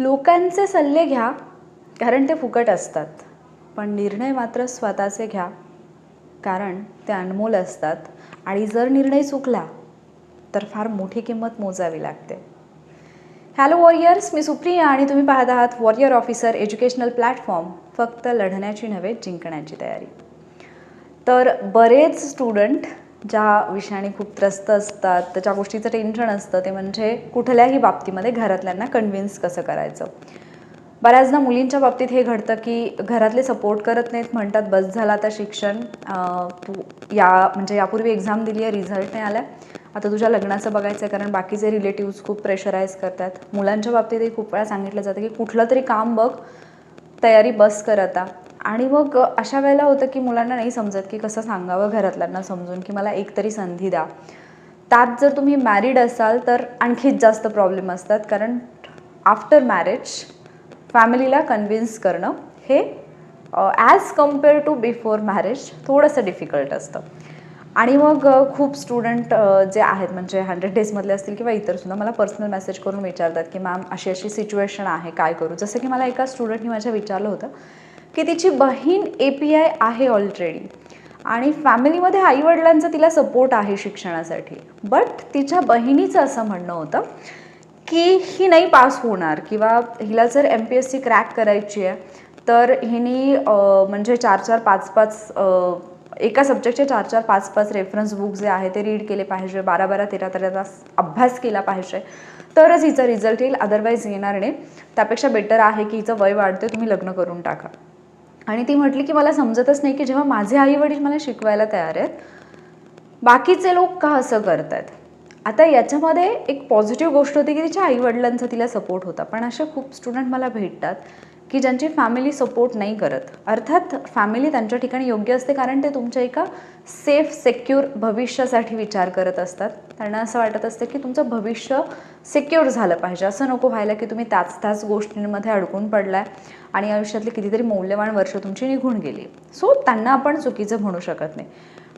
लोकांचे सल्ले घ्या कारण ते फुकट असतात. पण निर्णय मात्र स्वतःचे घ्या कारण ते अनमोल असतात. आणि जर निर्णय चुकला तर फार मोठी किंमत मोजावी लागते. हॅलो वॉरियर्स मी सुप्रिया आणि तुम्ही पाहत आहात वॉरियर ऑफिसर एज्युकेशनल प्लॅटफॉर्म फक्त लढण्याची नव्हे जिंकण्याची तयारी. तर बरेच स्टुडंट ज्या विषयाने खूप त्रस्त असतात त्याच्या गोष्टीचं टेन्शन असतं ते म्हणजे कुठल्याही बाबतीमध्ये घरातल्यांना कन्व्हिन्स कसं करायचं? बऱ्याचदा मुलींच्या बाबतीत हे घडतं की घरातले सपोर्ट करत नाहीत म्हणतात बस झाला आता शिक्षण. तू या म्हणजे यापूर्वी एक्झाम दिली आहे रिझल्ट नाही आला. आता तुझ्या लग्नाचं बघायचं आहे कारण बाकीचे रिलेटिव्ज खूप प्रेशराईज करतात. मुलांच्या बाबतीतही खूप वेळा सांगितलं जातं की कुठलं तरी काम बघ तयारी बस कर आता. आणि मग अशा वेळेला होतं की मुलांना नाही समजत की कसं सांगावं घरातल्यांना समजून की मला एक तरी संधी द्या. त्यात जर तुम्ही मॅरिड असाल तर आणखीच जास्त प्रॉब्लेम असतात. कारण आफ्टर मॅरेज फॅमिलीला कन्व्हिन्स करणं हे as compare to before marriage थोडंसं डिफिकल्ट असतं. आणि मग खूप स्टुडंट जे आहेत म्हणजे हंड्रेड डेजमधले असतील किंवा इतरसुद्धा मला पर्सनल मेसेज करून विचारतात की मॅम अशी अशी सिच्युएशन आहे काय करू? जसं की मला एका स्टुडंटनी माझ्या विचारलं होतं की तिची बहीण ए पी आय आहे ऑलरेडी आणि फॅमिलीमध्ये आईवडिलांचा तिला सपोर्ट आहे शिक्षणासाठी. बट तिच्या बहिणीचं असं म्हणणं होतं की ही नाही पास होणार किंवा हिला जर M P S C crack करायची आहे तर हिनी म्हणजे चार चार पाच पाच एका सब्जेक्टचे चार चार पाच पाच रेफरन्स बुक जे आहे ते रीड केले पाहिजे बारा बारा तेरा तेरा तास अभ्यास केला पाहिजे तरच हिचा रिझल्ट येईल अदरवाईज येणार नाही. त्यापेक्षा बेटर आहे की हिचं वय वाढते तुम्ही लग्न करून टाका. आणि ती म्हटली की मला समजतच नाही की जेव्हा माझे आई वडील मला शिकवायला तयार आहेत बाकीचे लोक का असं करत आहेत आता याच्यामध्ये एक पॉझिटिव्ह गोष्ट होती की तिच्या आईवडिलांचा तिला सपोर्ट होता. पण असे खूप स्टुडंट मला भेटतात. की ज्यांची फॅमिली सपोर्ट नाही करत. अर्थात फॅमिली त्यांच्या ठिकाणी योग्य असते कारण ते तुमच्या एका सेफ सेक्युअर भविष्यासाठी विचार करत असतात. त्यांना असं वाटत असतं की तुमचं भविष्य सेक्युअर झालं पाहिजे. असं नको व्हायला की तुम्ही त्याच त्याच गोष्टींमध्ये अडकून पडलाय आणि आयुष्यातली कितीतरी मौल्यवान वर्ष तुमची निघून गेली. सो त्यांना आपण चुकीचं म्हणू शकत नाही.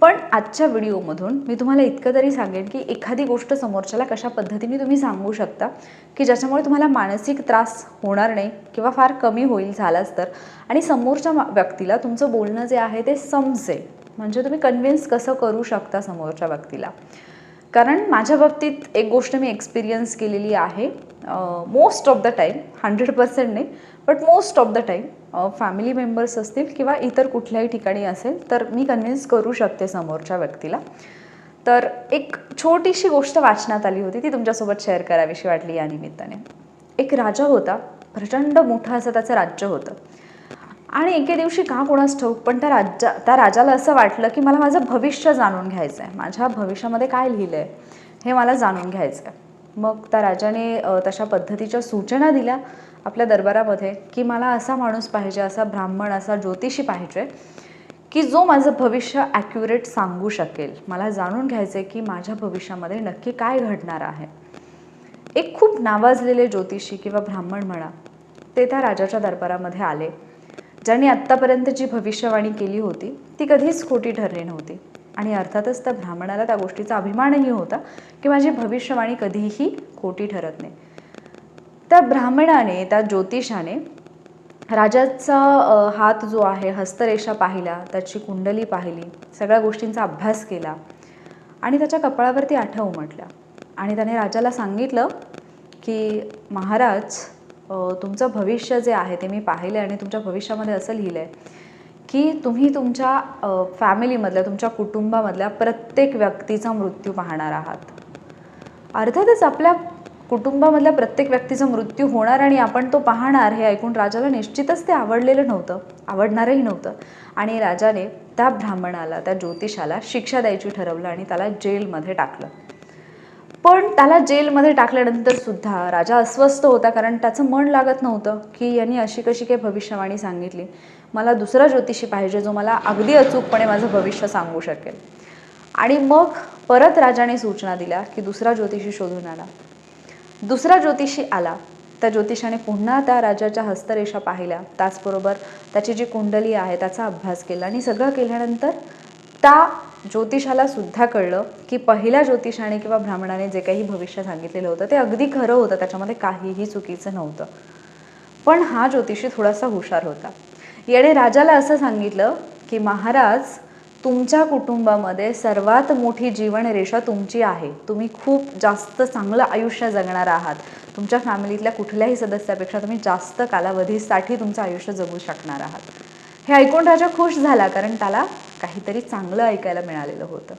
पण आजच्या व्हिडिओमधून मी तुम्हाला इतकं तरी सांगेन की एखादी गोष्ट समोरच्याला कशा पद्धतीने तुम्ही सांगू शकता की ज्याच्यामुळे तुम्हाला मानसिक त्रास होणार नाही किंवा फार कमी होईल झालाच तर. आणि समोरच्या व्यक्तीला तुमचं बोलणं जे आहे ते समजेल. म्हणजे तुम्ही कन्व्हिन्स कसं करू शकता समोरच्या व्यक्तीला? कारण माझ्या बाबतीत एक गोष्ट मी एक्सपिरियन्स केलेली आहे. Most of the time hundred percent नाही but most of the time family members असतील किंवा इतर कुठल्याही ठिकाणी असेल तर मी कन्व्हिन्स करू शकते समोरच्या व्यक्तीला. तर एक छोटीशी गोष्ट वाचण्यात आली होती ती तुमच्यासोबत शेअर करावीशी वाटली या निमित्ताने. एक राजा होता प्रचंड मोठा असं त्याचं राज्य होतं. आणि एके दिवशी का कोणास ठाऊक पण त्या राज्या त्या राजाला असं वाटलं की मला माझं भविष्य जाणून घ्यायचं आहे माझ्या भविष्यामध्ये काय लिहिलं आहे हे मला जाणून घ्यायचं आहे मग त्या राजाने तशा पद्धतीच्या सूचना दिल्या. आपल्या दरबारामध्ये की मला असा माणूस पाहिजे असा ब्राह्मण असा ज्योतिषी पाहिजे की जो माझं भविष्य ॲक्युरेट सांगू शकेल. मला जाणून घ्यायचं आहे की माझ्या भविष्यामध्ये नक्की काय घडणार आहे. एक खूप नावाजलेले ज्योतिषी किंवा ब्राह्मण म्हणा ते त्या राजाच्या दरबारामध्ये आले. ज्यांनी आत्तापर्यंत जी भविष्यवाणी केली होती ती कधीच खोटी ठरली नव्हती. आणि अर्थातच त्या ब्राह्मणाला त्या गोष्टीचा अभिमानही होता की माझी भविष्यवाणी कधीही खोटी ठरत नाही. त्या ब्राह्मणाने त्या ज्योतिषाने राजाचा हात जो आहे हस्तरेषा पाहिला त्याची कुंडली पाहिली सगळ्या गोष्टींचा अभ्यास केला आणि त्याच्या कपाळावरती आठा उमटल्या. आणि त्याने राजाला सांगितलं की महाराज तुमचं भविष्य जे आहे ते मी पाहिलं आणि तुमच्या भविष्यामध्ये असं लिहिलं आहे की तुम्ही तुमच्या फॅमिलीमधल्या तुमच्या कुटुंबामधल्या प्रत्येक व्यक्तीचा मृत्यू पाहणार आहात. अर्थातच आपल्या कुटुंबामधल्या प्रत्येक व्यक्तीचा मृत्यू होणार आणि आपण तो पाहणार हे ऐकून राजाला निश्चितच ते आवडलेलं नव्हतं आवडणारही नव्हतं. आणि राजाने त्या ब्राह्मणाला त्या ज्योतिषाला शिक्षा द्यायची ठरवलं आणि त्याला जेलमध्ये टाकलं. पण त्याला जेलमध्ये टाकल्यानंतर सुद्धा राजा अस्वस्थ होता कारण त्याचं मन लागत नव्हतं की यांनी अशी कशी काही भविष्यवाणी सांगितली. मला दुसरा ज्योतिषी पाहिजे जो मला अगदी अचूकपणे माझं भविष्य सांगू शकेल. आणि मग परत राजाने सूचना दिल्या की दुसरा ज्योतिषी शोधून आला दुसरा ज्योतिषी आला. त्या ज्योतिषाने पुन्हा त्या राजाच्या हस्तरेषा पाहिल्या. त्याचबरोबर त्याची जी कुंडली आहे त्याचा अभ्यास केला आणि सगळं केल्यानंतर त्या ज्योतिषाला सुद्धा कळलं की पहिल्या ज्योतिषाने किंवा ब्राह्मणाने जे काही भविष्य सांगितलेलं होतं ते अगदी खरं होतं. त्याच्यामध्ये काहीही चुकीचं नव्हतं. पण हा ज्योतिषी थोडासा हुशार होता. याने राजाला असं सांगितलं की महाराज तुमच्या कुटुंबामध्ये सर्वात मोठी जीवनरेषा तुमची आहे. तुम्ही खूप जास्त चांगलं आयुष्य जगणार आहात. तुमच्या फॅमिलीतल्या कुठल्याही सदस्यापेक्षा तुम्ही जास्त कालावधीसाठी तुमचं आयुष्य जगू शकणार आहात. हे ऐकून राजा खुश झाला कारण त्याला काहीतरी चांगलं ऐकायला मिळालेलं होतं.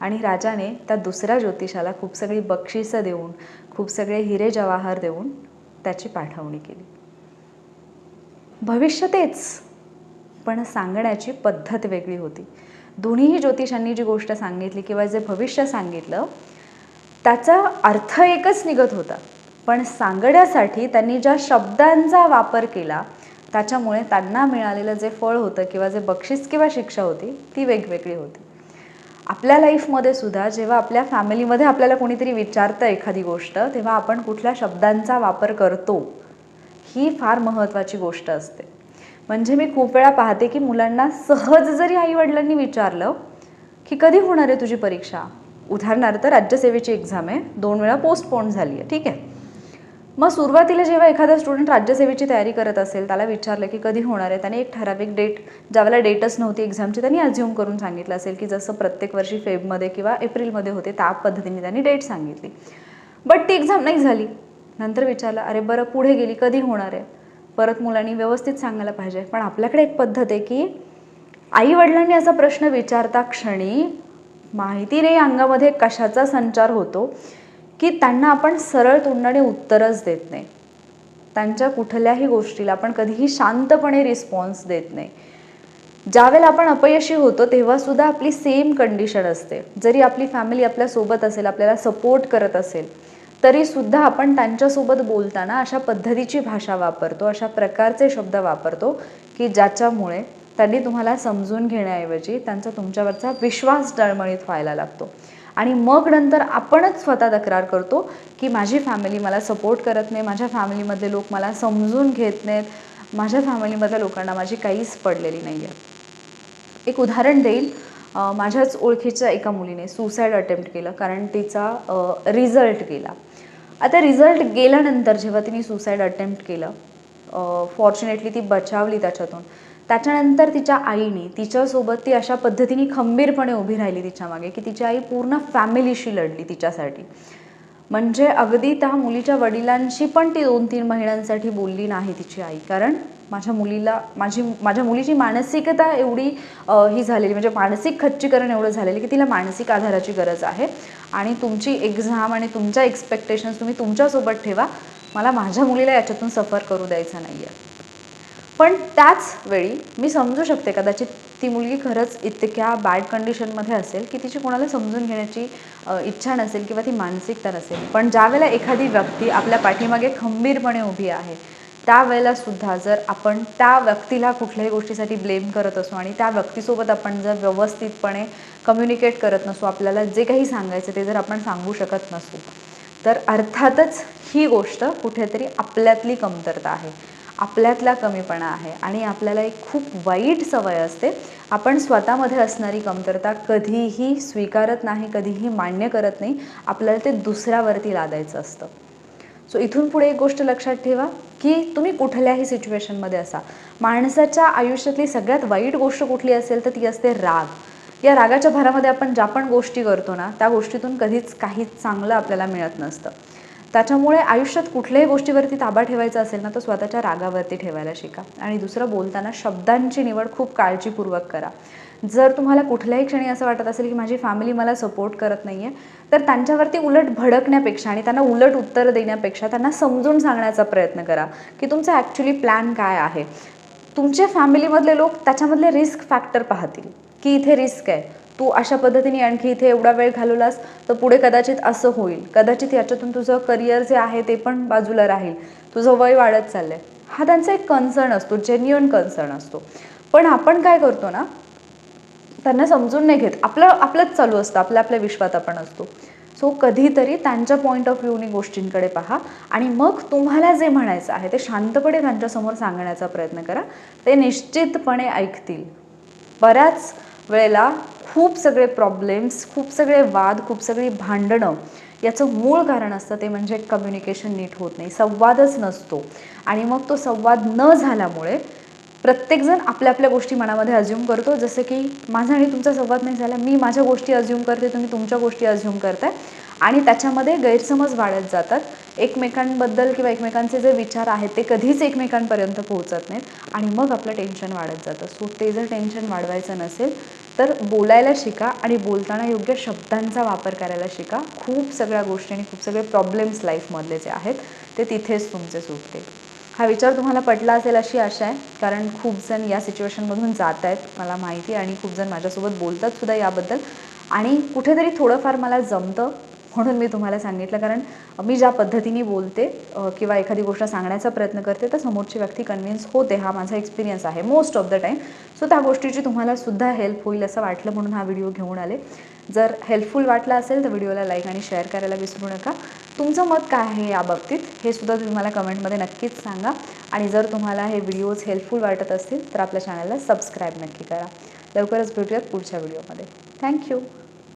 आणि राजाने त्या दुसऱ्या ज्योतिषाला खूप सगळी बक्षिसं देऊन खूप सगळे हिरे जवाहर देऊन त्याची पाठवणी केली. भविष्य तेच. पण सांगण्याची पद्धत वेगळी होती. दोन्हीही ज्योतिषांनी जी गोष्ट सांगितली किंवा जे भविष्य सांगितलं त्याचा अर्थ एकच निघत होता. पण सांगण्यासाठी त्यांनी ज्या शब्दांचा वापर केला त्याच्यामुळे त्यांना मिळालेलं जे फळ होतं किंवा जे बक्षीस किंवा शिक्षा होती ती वेगवेगळी होती. आपल्या लाईफमध्ये सुद्धा जेव्हा आपल्या फॅमिलीमध्ये आपल्याला कोणीतरी विचारतं एखादी गोष्ट तेव्हा आपण कुठल्या शब्दांचा वापर करतो ही फार महत्त्वाची गोष्ट असते. म्हणजे मी खूप वेळा पाहते की मुलांना सहज जरी आईवडिलांनी विचारलं की कधी होणार आहे तुझी परीक्षा? उदाहरणार्थ राज्यसेवेची एक्झाम आहे. दोन वेळा पोस्टपोन झाली आहे. ठीक आहे. मग सुरुवातीला जेव्हा एखादा स्टुडंट राज्यसेवेची तयारी करत असेल त्याला विचारलं की कधी होणार आहे त्याने एक ठराविक डेट ज्यावेळेला डेटच नव्हती एक्झामची त्यांनी अज्युम करून सांगितलं असेल की जसं प्रत्येक वर्षी फेबमध्ये किंवा एप्रिलमध्ये होते त्या पद्धतीने त्यांनी डेट सांगितली. बट ती एक्झाम नाही झाली. नंतर विचारलं अरे बरं पुढे गेली कधी होणार आहे? परत मुलांनी व्यवस्थित सांगायला पाहिजे. पण आपल्याकडे एक पद्धत आहे की आई वडिलांनी असा प्रश्न विचारता क्षणी माहिती नाही अंगामध्ये कशाचा संचार होतो की त्यांना आपण सरळ तोंडाने उत्तरच देत नाही. त्यांच्या कुठल्याही गोष्टीला आपण कधीही शांतपणे रिस्पॉन्स देत नाही. ज्यावेळेला आपण अपयशी होतो तेव्हा सुद्धा आपली सेम कंडिशन असते. जरी आपली फॅमिली आपल्यासोबत असेल आपल्याला सपोर्ट करत असेल तरी सुद्धा आपण त्यांच्यासोबत बोलताना अशा पद्धतीची भाषा वापरतो अशा प्रकारचे शब्द वापरतो की ज्याच्यामुळे त्यांनी तुम्हाला समजून घेण्याऐवजी त्यांचा तुमच्यावरचा विश्वास डळमळीत व्हायला लागतो. आणि मग नंतर आपणच स्वतः तक्रार करतो की माझी फॅमिली मला सपोर्ट करत नाही माझ्या फॅमिलीमधले लोक मला समजून घेत नाहीत माझ्या फॅमिलीमधल्या लोकांना माझी काहीच पडलेली नाही आहे एक उदाहरण देईल. माझ्याच ओळखीच्या एका मुलीने सुसाईड अटेम्प्ट केलं कारण तिचा रिझल्ट गेला. आता रिझल्ट गेल्यानंतर जेव्हा तिने सुसाईड अटेम्प्ट केलं फॉर्च्युनेटली ती बचावली त्याच्यातून. त्याच्यानंतर तिच्या आईने तिच्यासोबत ती अशा पद्धतीने खंबीरपणे उभी राहिली तिच्यामागे की तिची आई पूर्ण फॅमिलीशी लढली तिच्यासाठी. म्हणजे अगदी त्या मुलीच्या वडिलांशी पण ती दोन तीन महिन्यांसाठी बोलली नाही तिची आई कारण माझ्या मुलीला माझी माझ्या मुलीची मानसिकता एवढी ही झालेली म्हणजे मानसिक खच्चीकरण एवढं झालेलं की तिला मानसिक आधाराची गरज आहे. आणि तुमची एक्झाम आणि तुमच्या एक्सपेक्टेशन्स तुम्ही तुमच्यासोबत ठेवा. मला माझ्या मुलीला याच्यातून सफर करू द्यायचं नाही आहे पण त्याच वेळी मी समजू शकते कदाचित ती मुलगी खरंच इतक्या बॅड कंडिशनमध्ये असेल की तिची कोणाला समजून घेण्याची इच्छा नसेल किंवा ती मानसिकता नसेल. पण ज्यावेळेला एखादी व्यक्ती आपल्या पाठीमागे खंबीरपणे उभी आहे त्यावेळेला सुद्धा जर आपण त्या व्यक्तीला कुठल्याही गोष्टीसाठी ब्लेम करत असू आणि त्या व्यक्तीसोबत आपण जर व्यवस्थितपणे कम्युनिकेट करत नसू आपल्याला जे काही सांगायचं ते जर आपण सांगू शकत नसू तर अर्थातच ही गोष्ट कुठेतरी आपल्यातली कमतरता आहे आपल्यातला कमीपणा आहे आणि आपल्याला एक खूप वाईट सवय असते. आपण स्वतःमध्ये असणारी कमतरता कधीही स्वीकारत नाही कधीही मान्य करत नाही आपल्याला ते दुसऱ्यावरती लादायचं असतं. सो इथून पुढे एक गोष्ट लक्षात ठेवा की तुम्ही कुठल्याही सिच्युएशनमध्ये असा. माणसाच्या आयुष्यातली सगळ्यात वाईट गोष्ट कुठली असेल तर ती असते राग. या रागाच्या भरामध्ये आपण ज्या पण गोष्टी करतो ना त्या गोष्टीतून कधीच काही चांगलं आपल्याला मिळत नसतं. त्याच्यामुळे आयुष्यात कुठल्याही गोष्टीवरती ताबा ठेवायचा असेल ना तर स्वतःच्या रागावरती ठेवायला शिका. आणि दुसरं बोलताना शब्दांची निवड खूप काळजीपूर्वक करा. जर तुम्हाला कुठल्याही क्षणी असं वाटत असेल की माझी फॅमिली मला सपोर्ट करत नाही आहे तर त्यांच्यावरती उलट भडकण्यापेक्षा आणि त्यांना उलट उत्तर देण्यापेक्षा त्यांना समजून सांगण्याचा प्रयत्न करा की तुमचा ॲक्च्युली प्लॅन काय आहे. तुमच्या फॅमिलीमधले लोक त्याच्यामधले रिस्क फॅक्टर पाहतील की इथे रिस्क आहे. तू अशा पद्धतीने आणखी इथे एवढा वेळ घालवलास तर पुढे कदाचित असं होईल. कदाचित याच्यातून तुझं करिअर जे आहे ते पण बाजूला राहील. तुझं वय वाढत चाललंय. हा त्यांचा एक कन्सर्न असतो जेन्युअन कन्सर्न असतो. पण आपण काय करतो ना त्यांना समजून नाही घेत. आपलं आपलंच चालू असतं आपल्या आपल्या विश्वात आपण असतो. सो कधीतरी त्यांच्या पॉईंट ऑफ व्ह्यूने गोष्टींकडे पहा आणि मग तुम्हाला जे म्हणायचं आहे ते शांतपणे त्यांच्यासमोर सांगण्याचा प्रयत्न करा. ते निश्चितपणे ऐकतील. बऱ्याच वेळेला खूप सगळे प्रॉब्लेम्स खूप सगळे वाद खूप सगळी भांडणं याचं मूळ कारण असतं ते म्हणजे कम्युनिकेशन नीट होत नाही. संवादच नसतो. आणि मग तो संवाद न झाल्यामुळे प्रत्येकजण आपल्या आपल्या गोष्टी मनामध्ये अज्युम करतो. जसं की माझा आणि तुमचा संवाद नाही झाला मी माझ्या गोष्टी अज्युम करते तुम्ही तुमच्या गोष्टी अज्युम करताय. आणि त्याच्यामध्ये गैरसमज वाढत जातात. एकमेकांबद्दल किंवा एकमेकांचे जे विचार आहेत ते कधीच एकमेकांपर्यंत पोहोचत नाहीत आणि मग आपलं टेन्शन वाढत जातं. सो ते जर टेन्शन वाढवायचं नसेल तर बोलायला शिका आणि बोलताना योग्य शब्दांचा वापर करायला शिका. खूप सगळ्या गोष्टी आणि खूप सगळे प्रॉब्लेम्स लाईफमधले जे आहेत ते तिथेच तुमचे सुटते हा विचार तुम्हाला पटला असेल अशी आशा आहे कारण खूप जण या सिच्युएशनमधून जात आहेत मला माहिती आणि खूप जण माझ्यासोबत बोलतात सुद्धा याबद्दल. आणि कुठेतरी थोडंफार मला जमतं म्हणून मी तुम्हाला सांगितलं. कारण मी ज्या पद्धतीने बोलते किंवा एखादी गोष्ट सांगण्याचा प्रयत्न करते तर समोरची व्यक्ती कन्व्हिन्स होते हा माझा एक्सपिरियन्स आहे most of the time so त्या गोष्टीची तुम्हाला सुद्धा हेल्प होईल असं वाटलं म्हणून हा व्हिडिओ घेऊन आले. जर हेल्पफुल वाटला असेल तर व्हिडिओला लाईक आणि शेअर करायला विसरू नका. तुमचं मत काय आहे या बाबतीत हे सुद्धा तुम्ही मला कमेंटमध्ये नक्कीच सांगा. आणि जर तुम्हाला हे व्हिडिओज हेल्पफुल वाटत असतील तर आपल्या चॅनलला सबस्क्राईब नक्की करा. लवकरच भेटूयात पुढच्या व्हिडिओमध्ये थँक्यू